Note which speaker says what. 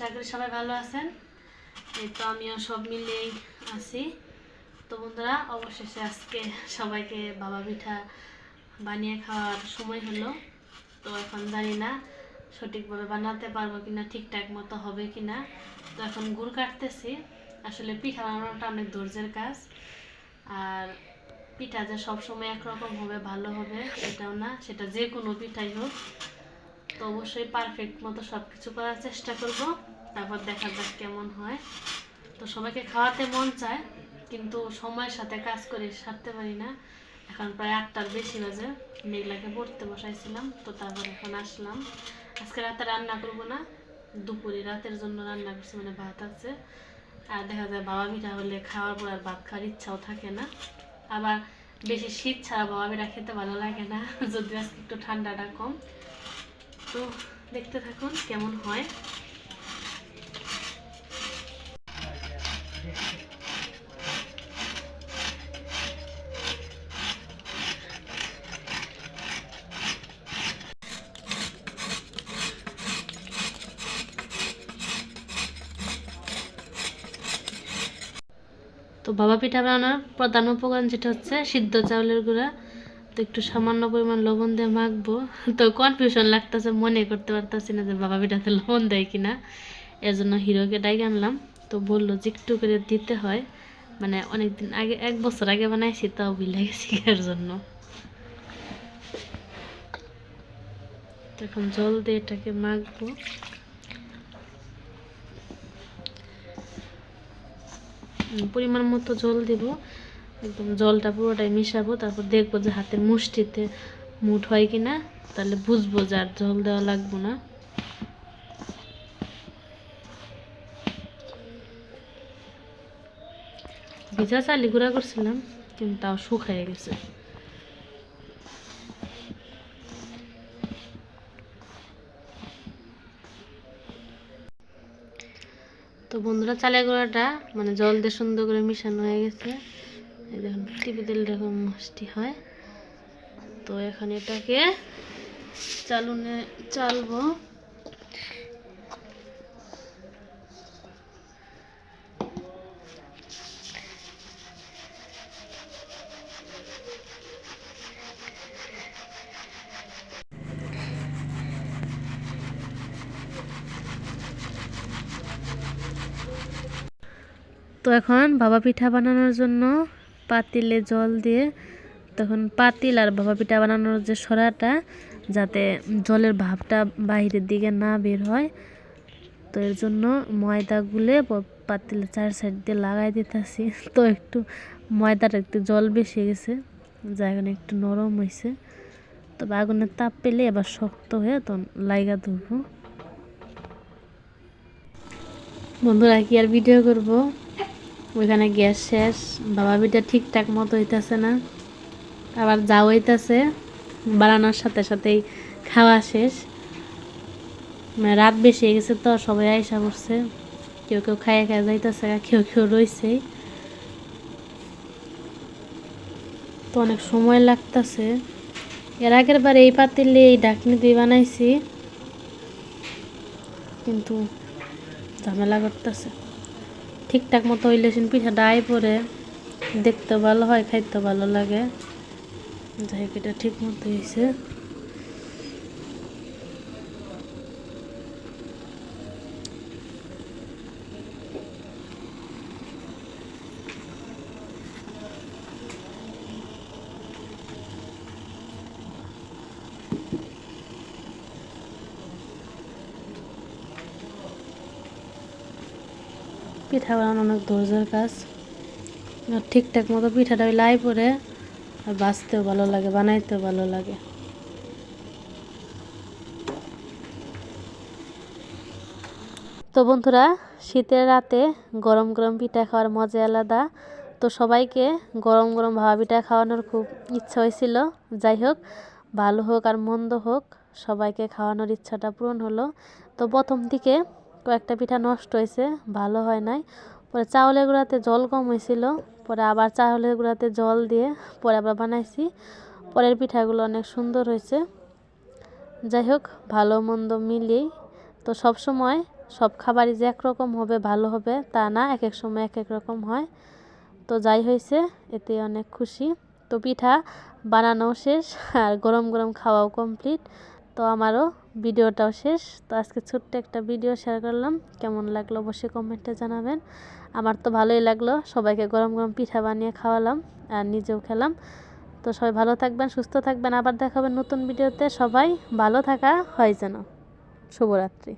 Speaker 1: আশা করি সবাই ভালো আছেন। এই তো আমিও সব মিলেই আছি। তো বন্ধুরা, অবশেষে আজকে সবাইকে বাবা পিঠা বানিয়ে খাওয়ার সময় হলো। তো এখন জানি না সঠিকভাবে বানাতে পারব কিনা, ঠিকঠাক মতো হবে কিনা। তো এখন গুড় কাটতেছি। আসলে পিঠা বানানোটা অনেক ধৈর্যের কাজ। আর পিঠা যে সবসময় একরকম হবে, ভালো হবে, এটাও না, সেটা যে কোনো পিঠাই হোক। তো অবশ্যই পারফেক্ট মতো সব কিছু করার চেষ্টা করব। তারপর দেখা যাক কেমন হয়। তো সবাইকে খাওয়াতে মন চায়, কিন্তু সময়ের সাথে কাজ করে সারতে পারি না। এখন প্রায় আটটার বেশি বাজে, মেঘলাকে পড়তে বসাইছিলাম, তো তারপর এখন আসলাম। আজকে রাতে রান্না করব না, দুপুরে রাতের জন্য রান্না করছি মানে ভাত আছে। আর দেখা যায় বাবা পিঠা হলে খাওয়ার পর আর ভাত খাওয়ার ইচ্ছাও থাকে না। আবার বেশি শীত ছাড়া বাবা পিঠা খেতে ভালো লাগে না, যদি আজকে একটু ঠান্ডাটা কম। তো দেখতে থাকুন কেমন হয়। তো বাবা পিঠা বানানোর প্রধান উপকরণ যেটা হচ্ছে সিদ্ধ চাউলের গুঁড়া। তো একটু সামান্য পরিমাণ লবণ দিয়ে মাখবো। তো কনফিউশন লাগতেছে, মনে করতে পারতেছি না যে বাবা পিঠাতে লবণ দেয় কিনা। এর জন্য হিরোকে ডাইকে আনলাম। তো বলল যে একটু করে দিতে হয়। মানে অনেক দিন আগে, এক বছর আগে বানাইছি, তাও ভুলে এর জন্য। এখন জল দিয়ে এটাকে মাখবো। পরিমাণ মতো জল দেব। একদম জলটা পুরোটাই মিশাবো, তারপর দেখব যে হাতের মুষ্টিতে মুঠ হয় কিনা, তাহলে বুঝব যে আর জল দেওয়া লাগবো না। ভিজা চালি গুঁড়া করছিলাম, কিন্তু তাও শুকায় গেছে। তো বন্ধুরা, চালের গুঁড়াটা মানে জল দিয়ে সুন্দর করে মিশানো হয়ে গেছে। দেখুন, টিপে এরকম মিষ্টি হয়। তো এখন এটাকে চালুনে চালবো। তো এখন বাবা পিঠা বানানোর জন্য পাতিলে জল দিয়ে তখন পাতিল আর বাবা পিঠা বানানোর যে সরাটা যাতে জলের ভাবটা বাইরের দিকে না বের হয়, তো এর জন্য ময়দা গুলে প- পাতিলের চার সাইড দিয়ে লাগাই দিতেছি। তো একটু ময়দাটা একটু জল বেশি গেছে যা এখন একটু নরম হয়েছে তবে আগুনের তাপ পেলে এবার শক্ত হয়ে তখন লাইগা ধরবো। বন্ধুরা, কি আর ভিডিও করব? ওইখানে গ্যাস শেষ, বাবা বিটা ঠিকঠাক মতো হইতাছে না। আবার যা হইতাছে, বাড়ানোর সাথে সাথেই খাওয়া শেষ। মানে রাত বেশি হয়ে গেছে তো, সবাই আইসা পড়ছে। কেউ কেউ খাইয়ে খাইয়ে যাইতেছে কেউ কেউ রইছে। তো অনেক সময় লাগতাছে। এর আগের বার এই পাতিলে এই ডাকনি দিয়ে বানাইছি। কিন্তু ঝামেলা করতেছে। ঠিকঠাক মতো হইলে পিঠা ডাই পরে দেখতে ভালো হয়, খাইতে ভালো লাগে। যাই এটা ঠিক মতো হয়েছে পিঠা বানানো অনেক ধৈর্যের কাজ। ঠিকঠাক মতো পিঠাটা ওই লাই পরে আর বাঁচতেও ভালো লাগে, বানাইতেও ভালো লাগে। তো বন্ধুরা, শীতের রাতে গরম গরম পিঠা খাওয়ার মজা আলাদা। তো সবাইকে গরম গরম ভাবা পিঠা খাওয়ানোর খুব ইচ্ছা হয়েছিল। যাই হোক, ভালো হোক আর মন্দ হোক, সবাইকে খাওয়ানোর ইচ্ছাটা পূরণ হলো। তো প্রথম দিকে কয়েকটা পিঠা নষ্ট হয়েছে, ভালো হয় নাই। পরে চাউলের গুঁড়াতে জল কম হয়েছিল, পরে আবার চাউলের গুঁড়াতে জল দিয়ে পরে আবার বানাইছি। পরের পিঠাগুলো অনেক সুন্দর হয়েছে। যাই হোক, ভালো মন্দ মিলিয়েই। তো সব সময় সব খাবারই যে একরকম হবে, ভালো হবে, তা না, এক এক সময় এক এক রকম হয়। তো যাই হয়েছে, এতে অনেক খুশি। তো পিঠা বানানো শেষ, আর গরম গরম খাওয়াও কমপ্লিট তো আমারও ভিডিওটাও শেষ। তো আজকে ছোট্ট একটা ভিডিও শেয়ার করলাম। কেমন লাগল অবশ্যই কমেন্টে জানাবেন। আমার তো ভালোই লাগল। সবাইকে গরম গরম পিঠা বানিয়ে খাওয়ালাম আর নিজেও খেলাম। তো সবাই ভালো থাকবেন, সুস্থ থাকবেন। আবার দেখাবেন নতুন ভিডিওতে। সবাই ভালো থাকা হয় যেন। শুভরাত্রি।